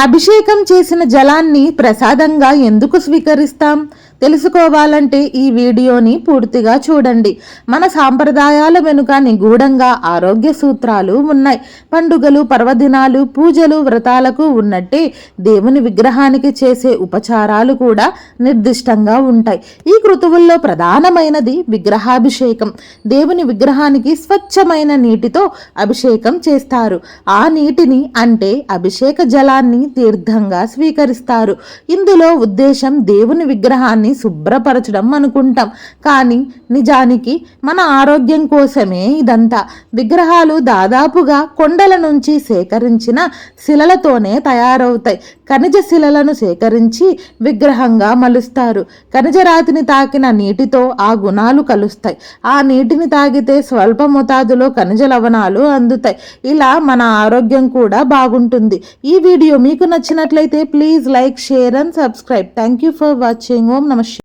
అభిషేకం చేసిన జలాన్ని ప్రసాదంగా ఎందుకు స్వీకరిస్తాం? తెలుసుకోవాలంటే ఈ వీడియోని పూర్తిగా చూడండి. మన సాంప్రదాయాల వెనుక నిగూఢంగా ఆరోగ్య సూత్రాలు ఉన్నాయి. పండుగలు పర్వదినాలు పూజలు వ్రతాలకు ఉన్నట్టే దేవుని విగ్రహానికి చేసే ఉపచారాలు కూడా నిర్దిష్టంగా ఉంటాయి. ఈ కృతువుల్లో ప్రధానమైనది విగ్రహాభిషేకం. దేవుని విగ్రహానికి స్వచ్ఛమైన నీటితో అభిషేకం చేస్తారు. ఆ నీటిని అంటే అభిషేక జలాన్ని తీర్థంగా స్వీకరిస్తారు. ఇందులో ఉద్దేశం దేవుని విగ్రహాన్ని శుభ్రపరచడం అనుకుంటాం. కానీ నిజానికి మన ఆరోగ్యం కోసమే ఇదంతా. విగ్రహాలు దాదాపుగా కొండల నుంచి సేకరించిన శిలలతోనే తయారవుతాయి. ఖనిజ శిలలను సేకరించి విగ్రహంగా మలుస్తారు. ఖనిజరాతిని తాకిన నీటితో ఆ గుణాలు కలుస్తాయి. ఆ నీటిని తాగితే స్వల్ప మోతాదులో ఖనిజ లవణాలు అందుతాయి. ఇలా మన ఆరోగ్యం కూడా బాగుంటుంది. ఈ వీడియో మీకు నచ్చినట్లయితే please like share and subscribe. Thank you for watching. ఓం నమ X.